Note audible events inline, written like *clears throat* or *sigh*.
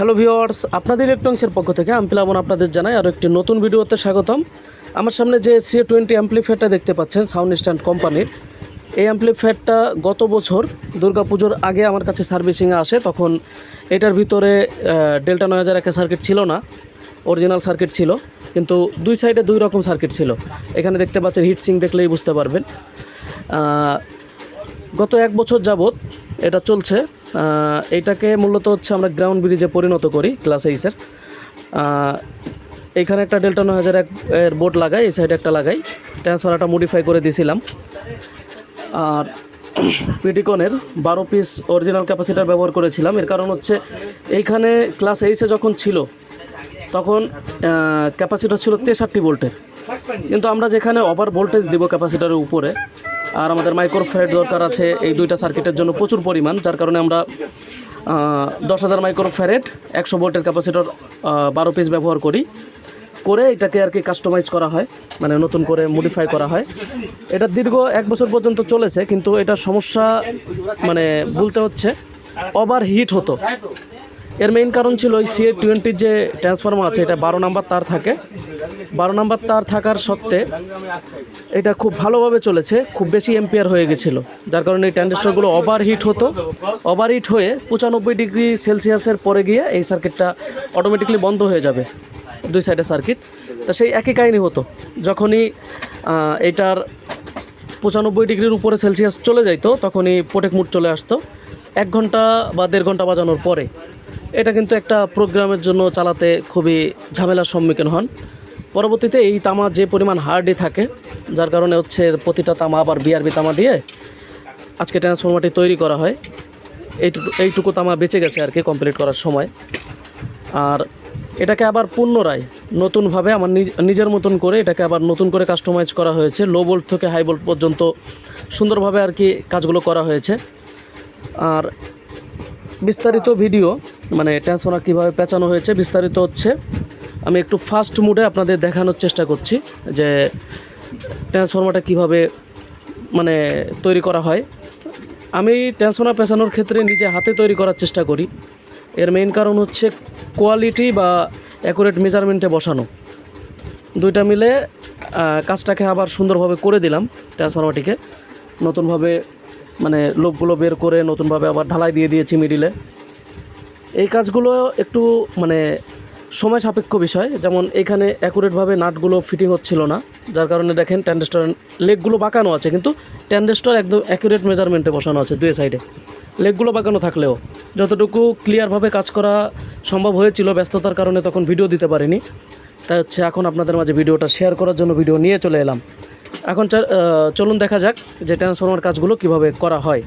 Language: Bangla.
হ্যালো ভিওয়ার্স আপনাদের ইলেকট্রনিক্সের পক্ষ থেকে আমি প্লাবন আপনাদের জানাই আরও একটি নতুন ভিডিওতে স্বাগতম। আমার সামনে যে সি টোয়েন্টি অ্যাম্পলিফায়ারটা দেখতে পাচ্ছেন সাউন্ড স্ট্যান্ড কোম্পানির এই অ্যাম্পলিফায়ারটা গত বছর দুর্গাপুজোর আগে আমার কাছে সার্ভিসিংয়ে আসে, তখন এটার ভিতরে ডেল্টা নয় হাজার একটা সার্কিট ছিল না অরিজিনাল সার্কিট ছিল, কিন্তু দুই সাইডে দুই রকম সার্কিট ছিল। এখানে দেখতে পাচ্ছেন হিট সিং দেখলেই বুঝতে পারবেন। গত এক বছর যাবৎ এটা চলছে। আহ, এইটাকে মূলত হচ্ছে আমরা গ্রাউন্ড ব্রিজে পরিণত করি ক্লাস এইসের এইখানে একটা ডেল্টা নয় হাজার এক এর বোর্ড লাগাই এই সাইডে একটা লাগাই। ট্রান্সফারটা মডিফাই করে দিছিলাম। আর *clears throat* পিটিকনের বারো পিস অরিজিনাল ক্যাপাসিটার ব্যবহার করেছিলাম। এর কারণ হচ্ছে এইখানে ক্লাস এইসে যখন ছিল তখন ক্যাপাসিটার ছিল তেষট্টি ভোল্টের। কিন্তু আমরা যেখানে ওভার ভোল্টেজ দিব ক্যাপাসিটারের উপরে আর আমাদের মাইক্রোফ্যারেট দরকার আছে এই দুইটা সার্কিটের জন্য প্রচুর পরিমাণ, যার কারণে আমরা দশ হাজার মাইক্রোফ্যারেট একশো ভোল্টের ক্যাপাসিটার বারো পিস ব্যবহার করি। করে এটাকে আর কি কাস্টমাইজ করা হয় মানে নতুন করে মডিফাই করা হয়। এটা দীর্ঘ এক বছর পর্যন্ত চলেছে, কিন্তু এটার সমস্যা মানে বলতে হচ্ছে ওভার হিট হতো। এর মেইন কারণ ছিল ওই সিএ টোয়েন্টির যে ট্রান্সফর্মার আছে, এটা বারো নাম্বার তার থাকে। বারো নাম্বার তার থাকার সত্ত্বে এটা খুব ভালোভাবে চলেছে, খুব বেশি এম্পিয়ার হয়ে গেছিল। যার কারণে এই ট্যান্ডেস্টারগুলো ওভার হিট হতো। ওভার হিট হয়ে পঁচানব্বই ডিগ্রি সেলসিয়াসের পরে গিয়ে এই সার্কিটটা অটোমেটিকলি বন্ধ হয়ে যাবে, দুই সাইডে সার্কিট তা সেই একই কাহিনী হতো, যখনই এটার পঁচানব্বই ডিগ্রির উপরে সেলসিয়াস চলে যাইতো, তখনই পোটেক মুড চলে আসতো। এক ঘণ্টা বা দেড় ঘণ্টা বাজানোর পরে এটা কিন্তু একটা প্রোগ্রামের জন্য চালাতে খুবই ঝামেলার সম্মুখীন হন। পরবর্তীতে এই তামা যে পরিমাণ হার্ডই থাকে, যার কারণে হচ্ছে প্রতিটা তামা আবার বিআরবি তামা দিয়ে আজকে ট্রান্সফরমারটি তৈরি করা হয়। এইটুকু এইটুকু তামা বেঁচে গেছে আর কি কমপ্লিট করার সময়। আর এটাকে আবার পুনরায় নতুনভাবে আমার নিজ- নিজের মতন করে এটাকে আবার নতুন করে কাস্টমাইজ করা হয়েছে। লো বোল্ট থেকে হাই বোল্ট পর্যন্ত সুন্দরভাবে আর কি কাজগুলো করা হয়েছে। আর বিস্তারিত ভিডিও মানে ট্রান্সফর্মার কীভাবে পেঁচানো হয়েছে, বিস্তারিত হচ্ছে। আমি একটু ফাস্ট মুডে আপনাদের দেখানোর চেষ্টা করছি যে ট্রান্সফর্মারটা কীভাবে মানে তৈরি করা হয়। আমি ট্রান্সফর্মার পেঁচানোর ক্ষেত্রে নিজে হাতে তৈরি করার চেষ্টা করি। এর মেইন কারণ হচ্ছে কোয়ালিটি বা অ্যাকুরেট মেজারমেন্টে বসানো। দুইটা মিলে কাজটাকে আবার সুন্দরভাবে করে দিলাম ট্রান্সফর্মারটিকে। নতুনভাবে মানে লোকগুলো বের করে নতুনভাবে আবার ঢালাই দিয়ে দিয়েছি মিডিলে এই কাজগুলো একটু মানে সময় সাপেক্ষ বিষয়, যেমন এখানে অ্যাকুরেটভাবে নাটগুলো ফিটিং হচ্ছিল না, যার কারণে দেখেন ট্যান্ডেস্টার লেগগুলো বাঁকানো আছে, কিন্তু ট্যান্ডেস্টার একদম অ্যাকুরেট মেজারমেন্টে বসানো আছে দুই সাইডে লেগগুলো বাঁকানো থাকলেও যতটুকু ক্লিয়ারভাবে কাজ করা সম্ভব হয়েছিল ব্যস্ততার কারণে তখন ভিডিও দিতে পারিনি। তাই হচ্ছে এখন আপনাদের মাঝে ভিডিওটা শেয়ার করার জন্য ভিডিও নিয়ে চলে এলাম। এখন চলুন দেখা যাক যে ট্রান্সফর্মার কাজগুলো কীভাবে করা হয়।